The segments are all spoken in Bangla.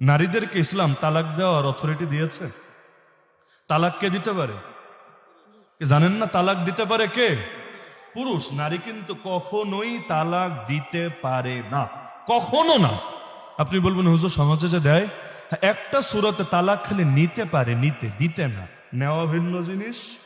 নারীদেরকে ইসলাম তালাক দেওয়ার অথরিটি দিয়েছে। তালাক কে দিতে পারে? জানেন না তালাক দিতে পারে কে? পুরুষ নারী কিন্তু কখনোই তালাক দিতে পারে না। কখনো না। আপনি বলবেন হুজুর সমাজে যে দেয়? হ্যাঁ, একটা সুরতে তালাক খালি নিতে পারে নিতে দিতে না। নেওয়া ভিন্ন জিনিস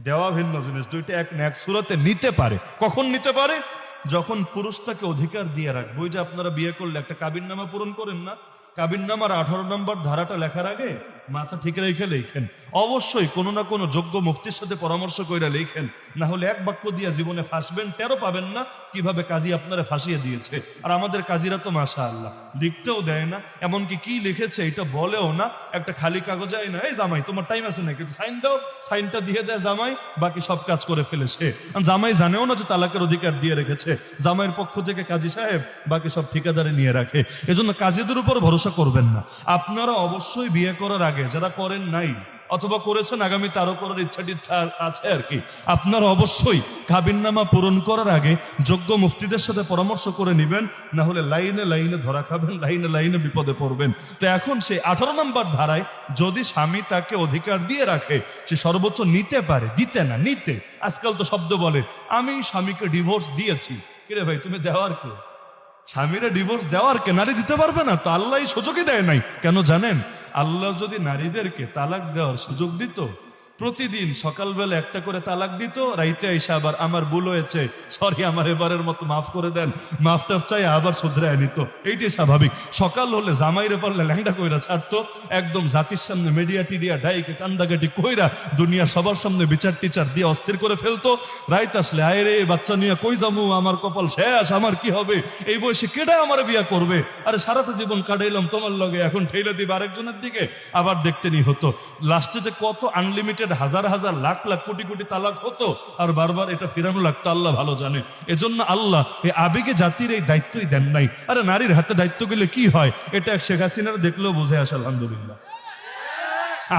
দেওয়া ভিন্ন জিনিস দুইটা এক এক সুরতে নিতে পারে। কখন নিতে পারে? যখন পুরুষটাকে অধিকার দিয়ে রাখব, ওই যে আপনারা বিয়ে করলে, একটা কাবিন নামা পূরণ করেন না? কাবিন নামার আঠারো নম্বর ধারাটা লেখার আগে মাথা ঠিক রেখে লেখেন। অবশ্যই কোনো না কোনো যোগ্য মুফতির সাথে পরামর্শ কইরা লেখেন, না হলে এক বাক্য দিয়া জীবনে ফাঁসবেন টেরো পাবেন না কীভাবে কাজী আপনারা ফাঁসিয়ে দিয়েছে। আর আমাদের কাজীরা তো মাশা আল্লাহ লিখতেও দেয় না, এমনকি কি লিখেছে এটা বলেও না, একটা খালি কাগজে না, এই জামাই, তোমার টাইম আছে নাকি? একটু সাইন দাও সাইনটা দিয়ে দেয় জামাই, বাকি সব কাজ করে ফেলেছে। জামাই জানেও না যে তালাকের অধিকার দিয়ে রেখেছে। জামাইয়ের পক্ষ থেকে কাজী সাহেব বাকি সব ঠিকাদারে নিয়ে রাখে। এজন্য কাজীদের উপর ভরসা করবেন না। আপনারা অবশ্যই বিয়ে করার আগে যারা করেন নাই, অথবা করেছেন আগামী তারও করার ইচ্ছা টিচ্ছা আছে আর কি। আপনারা অবশ্যই কাবিননামা পূরণ করার আগে যোগ্য মুফতিদের সাথে পরামর্শ করে নেবেন, না হলে লাইনে লাইনে ধরা খাবেন, লাইনে লাইনে বিপদে পড়বেন। তো এখন সেই আঠারো নম্বর ধারায় যদি স্বামী তাকে অধিকার দিয়ে রাখে, সে সর্বোচ্চ নিতে পারে, দিতে না, নিতে। আজকাল তো শব্দ বলে, আমি স্বামীকে ডিভোর্স দিয়েছি। কিরে ভাই, তুমি দেওয়ার কে? স্বামীরা ডিভোর্স দেওয়ার কে নারী দিতে পারবে না? তো আল্লাহ সুযোগই দেয় নাই। কেন জানেন? আল্লাহ যদি নারীদেরকে তালাক দেওয়ার সুযোগ দিত প্রতিদিন সকালবেলা একটা করে তালাক দিত, রাইতে এসে আবার আমার ভুল হয়েছে। সরি আমার এবারের মতো মাফ করে দেন। মাফ টাফ চাই আবার শুধরায় নিত। এইটাই স্বাভাবিক। সকাল হলে জামাইরে পারলে ল্যাংটা কইরা ছাড়তো। একদম জাতির সামনে মিডিয়া টিডিয়া ডাইকে কান্দাকাটি কইরা দুনিয়া সবার সামনে বিচার টিচার দিয়ে অস্থির করে ফেলতো। রাইত আসলে, আয় রে, বাচ্চা নিয়ে কই যামু আমার কপাল শেষ, আমার কি হবে? এই বয়সে কেডা আমার বিয়া করবে? আরে সারাটা জীবন কাটাইলাম তোমার লগে, এখন ঠেলে দিব আরেকজনের দিকে। আবার দেখতে নি হতো লাস্টে যে কত আনলিমিটেড হাজার হাজার লাখ লাখ কোটি কোটি তালাক হতো, আর বারবার এটা ফিরানো লাগতো, আল্লাহ ভালো জানে। এজন্য আল্লাহ এই আবেগে জাতির এই দায়িত্বই দেন নাই। আরে নারীর হাতে দায়িত্ব গেলে কি হয়? এটা শেখ হাসিনার দেখলেও বুঝে আসে, আলহামদুলিল্লাহ।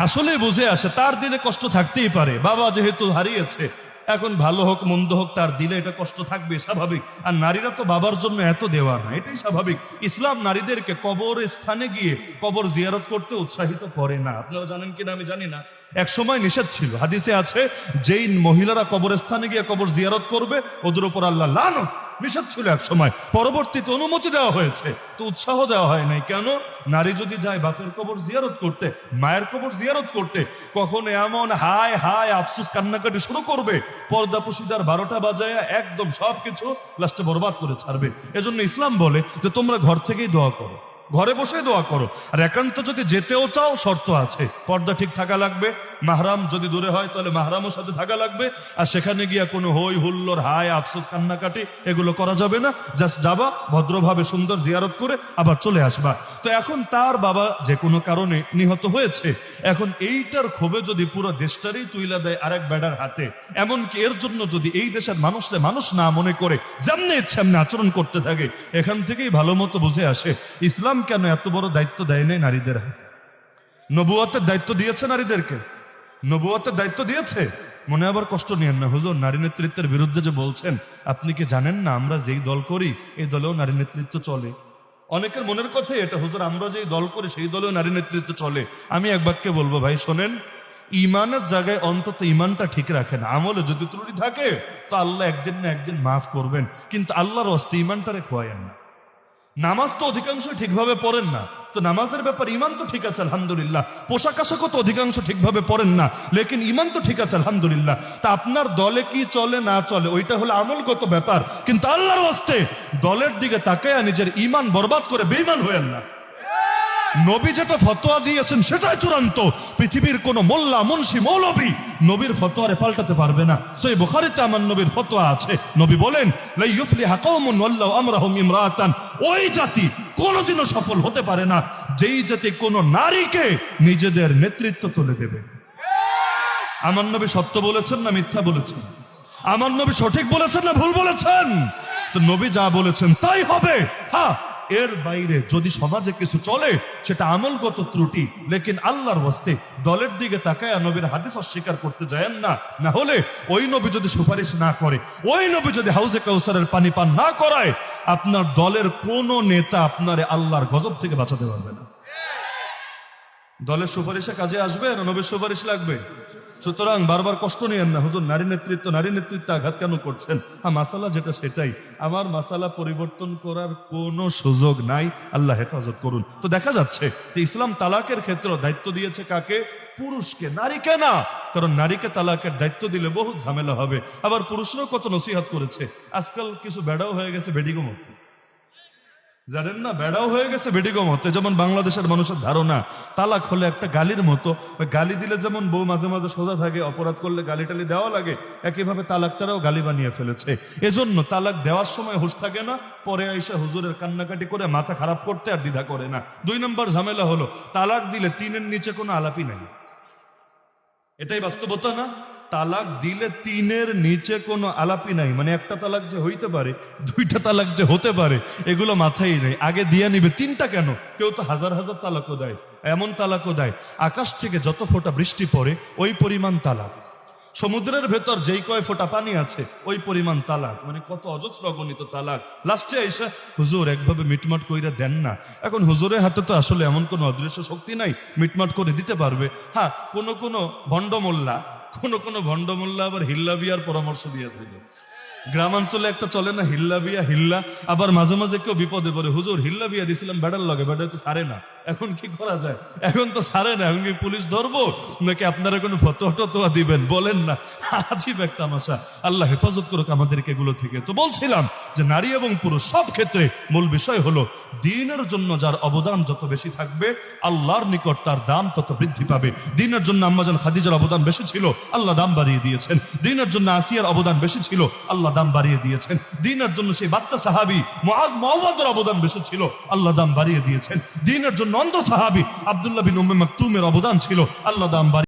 আসলে বুঝে আসে, তার দিনে কষ্ট থাকতেই পারে। বাবা যেহেতু হারিয়েছে এখন ভালো হোক, মন্দ হোক, তার দিলে এটা কষ্ট থাকবে, স্বাভাবিক। আর নারীরা তো বাবার জন্য এত দেওয়া না, এটাই স্বাভাবিক। ইসলাম নারীদেরকে কবর স্থানে গিয়ে কবর জিয়ারত করতে উৎসাহিত করে না। আপনারা জানেন কিনা আমি জানি না। এক সময় নিষেধ ছিল। হাদিসে আছে, যেই মহিলারা কবর স্থানে গিয়ে কবর জিয়ারত করবে, ওদের উপর আল্লাহ লানত। নিষেধ ছিল এক সময়। পরবর্তীতে অনুমতি দেওয়া হয়েছে। তো উৎসাহ দেওয়া হয় নাই। কেন? নারী যদি যায় বাপের কবর জিয়ারত করতে, মায়ের কবর জিয়ারত করতে, কখন এমন হায় হায় আফসুস কান্নাকাটি শুরু করবে, পর্দা পুশিদার বারোটা বাজায় একদম সবকিছু লাস্টে বরবাদ করে ছাড়বে। এজন্য ইসলাম বলে যে, তোমরা ঘর থেকেই দোয়া করো। ঘরে বসে দোয়া করো। আর একান্ত যদি যেতেও চাও, শর্ত আছে। পর্দা ঠিক থাকা লাগবে। মাহরাম যদি দূরে হয়, তাহলে মাহরামের সাথে থাকা লাগবে। আর সেখানে গিয়া কোনো হই হুল্লোর, হায় আফসোস, কান্নাকাটি, এগুলো করা যাবে না। জাস্ট যাবা, ভদ্রভাবে সুন্দর জিয়ারত করে আবার চলে আসবা। তো এখন তার বাবা যে কোনো কারণে নিহত হয়েছে। এখন এইটার ক্ষোভে যদি পুরো দেশটারই তুইলা দেয় আরেক বেড়ার হাতে, এমনকি এর জন্য যদি এই দেশের মানুষকে মানুষ না মনে করে, যেমনি ইচ্ছে এমনি আচরণ করতে থাকে, এখান থেকেই ভালো মতো বুঝে আসে, ইসলাম কেন এত বড় দায়িত্ব দেয় নাই নারীদের হাতে? নবুয়াতের দায়িত্ব দিয়েছে নারীদেরকে। নবুয়াতের দায়িত্ব দিয়েছে। মনে আবার কষ্ট নিয়েন না। হুজুর, নারী নেতৃত্বের বিরুদ্ধে যে বলছেন, আপনি কি জানেন না আমরা যেই দল করি, এই দলেও নারী নেতৃত্ব চলে? অনেকের মনের কথাই এটা, হুজুর, আমরা যেই দল করি, সেই দলেও নারী নেতৃত্ব চলে। আমি এক বাক্যে বলব, ভাই, শোনেন, ইমানের জায়গায় অন্তত ইমানটা ঠিক রাখেন। আমলে যদি ত্রুটি থাকে, তো আল্লাহ একদিন না একদিন মাফ করবেন। কিন্তু আল্লাহর অস্তে ইমানটারে খোয়ায়েন না। নামাজ তো অধিকাংশ ঠিকভাবে পড়েন না। তো নামাজের ব্যাপার ইমান তো ঠিক আছে, আলহামদুলিল্লাহ। পোশাক আশাকও তো অধিকাংশ ঠিকভাবে পড়েন না, লেকিন ইমান তো ঠিক আছে, আলহামদুলিল্লাহ। তা আপনার দলে কি চলে, না চলে, ওইটা হলো আমলগত ব্যাপার। কিন্তু আল্লাহর হস্তে দলের দিকে তাকাইয়া নিজের ইমান বরবাদ করে বেইমান হয়েন না। নবী যেটা ফতোয়া দিয়েছেন সেটাই চূড়ান্ত। পৃথিবীর কোন মোল্লা, মুন্সি, মৌলবী নবীর ফতোয়ারে পাল্টাতে পারবে না। সেই বুখারিতে আমার নবীর ফতোয়া আছে। নবী বলেন ওই জাতি কোনোদিনও সফল হতে পারে না। যেই জাতি কোন নারীকে নিজেদের নেতৃত্ব তুলে দেবে। আমার নবী সত্য বলেছেন না মিথ্যা বলেছেন? আমার নবী সঠিক বলেছেন না ভুল বলেছেন? তো নবী যা বলেছেন তাই হবে। হ্যাঁ এর বাইরে যদি সমাজে কিছু চলে, সেটা আমলগত ত্রুটি। লেকিন আল্লাহর বস্তে দলের দিকে তাকায় নবীর হাদিস অস্বীকার করতে যায়েন না। না হলে ওই নবী যদি সুপারিশ না করে, ওই নবী যদি হাউজে কাউসারের পানি পান না করায়, আপনার দলের কোনো নেতা আপনার আল্লাহর গজব থেকে বাঁচাতে পারবে না। দলের সুপারিশে কাজে আসবে না নবীর সুপারিশ লাগবে? সুতরাং বারবার কষ্ট নিয়েন না। হুজুর, নারী নেতৃত্ব নারী নেতৃত্ব আঘাত কেন করছেন? হ্যাঁ মাসালা যেটা সেটাই। আমার মাসালা পরিবর্তন করার কোনো সুযোগ নাই। আল্লাহ হেফাজত করুন। তো দেখা যাচ্ছে যে ইসলাম তালাকের ক্ষেত্রে দায়িত্ব দিয়েছে কাকে? পুরুষকে। নারীকে না। কারণ নারীকে তালাকের দায়িত্ব দিলে বহু ঝামেলা হবে। আবার পুরুষরাও কত নসিহাত করেছে। আজকাল কিছু বেড়াও হয়ে গেছে বেডিগো মতো জানেন না? বেড়াও হয়ে গেছে বেডিগো মতো যেমন বাংলাদেশের মানুষের ধারণা, তালাক হলে একটা গালির মতো। গালি দিলে যেমন বউ মাঝে মাঝে সোজা থাকে, অপরাধ করলে গালি টালি দেওয়া লাগে, একইভাবে তালাকটারাও গালি বানিয়ে ফেলেছে। এজন্য তালাক দেওয়ার সময় হুশ থাকে না, পরে আইসা হুজুরের কান্নাকাটি করে মাথা খারাপ করতে আর দ্বিধা করে না। দুই নম্বর ঝামেলা হলো, তালাক দিলে তিনের নিচে কোনো আলাপই নাই। এটাই বাস্তবতা না? তালাক দিলে তিনের নিচে কোনো আলাপি নাই। মানে একটা তালাক যে হইতে পারে, দুইটা তালাক যে হতে পারে, এগুলো মাথায় নেই। আগে দিয়ে নিবে তিনটা কেন? কেউ তো হাজার হাজার তালাকও দেয়, এমন তালাকও দেয়। আকাশ থেকে যত ফোঁটা বৃষ্টি পড়ে, ওই পরিমাণ তালাক। সমুদ্রের ভেতর যেই কয় ফোঁটা পানি আছে, ওই পরিমাণ তালাক। মানে কত অজস্র অগণিত তালাক। লাস্টে এসে হুজুর একভাবে মিটমাট কইরা দেন না। এখন হুজুরের হাতে তো আসলে এমন কোনো অদৃশ্য শক্তি নাই, মিটমাট করে দিতে পারবে। হ্যাঁ কোনো কোনো ভণ্ডমোল্লা কোনো কোনো ভণ্ডমোল্লা আবার হিল্লা বিয়ার পরামর্শ দিয়ে থাকে। গ্রামাঞ্চলে একটা চলে না, হিল্লা বিয়া, হিল্লা। আবার মাঝে মাঝে কেউ বিপদে পড়ে। হুজুর, হিল্লা বিয়া দিছিলাম বেড়ার লাগে বেড়া তো সারে না। এখন কি করা যায়? এখন তো সারে না, এখন কি পুলিশ ধরবো? নাকি আপনারা কোনো ফটো টতোয়া দিবেন? বলেন না। আজীব এক তামাশা আল্লাহ হেফাজত করুক আমাদেরকে এগুলো থেকে। তো বলছিলাম যে নারী এবং পুরুষ সব ক্ষেত্রে মূল বিষয় হলো দিনের জন্য যার অবদান যত বেশি থাকবে, আল্লাহর নিকট তার দাম তত বৃদ্ধি পাবে। দিনের জন্য আম্মাজান খাদিজার অবদান বেশি ছিল, আল্লাহ দাম বাড়িয়ে দিয়েছেন। দিনের জন্য আসিয়ার অবদান বেশি ছিল, আল্লাহ দাম বাড়িয়ে দিয়েছেন। দিনের জন্য সেই বাচ্চা সাহাবি মহাজ মোহাম্মদের অবদান বেশি ছিল, আল্লাহ দাম বাড়িয়ে দিয়েছেন। দিনের জন্য অন্ধ সাহাবি আবদুল্লাহ বিন উম্মে মাকতুমের অবদান ছিল। আল্লাহ দাম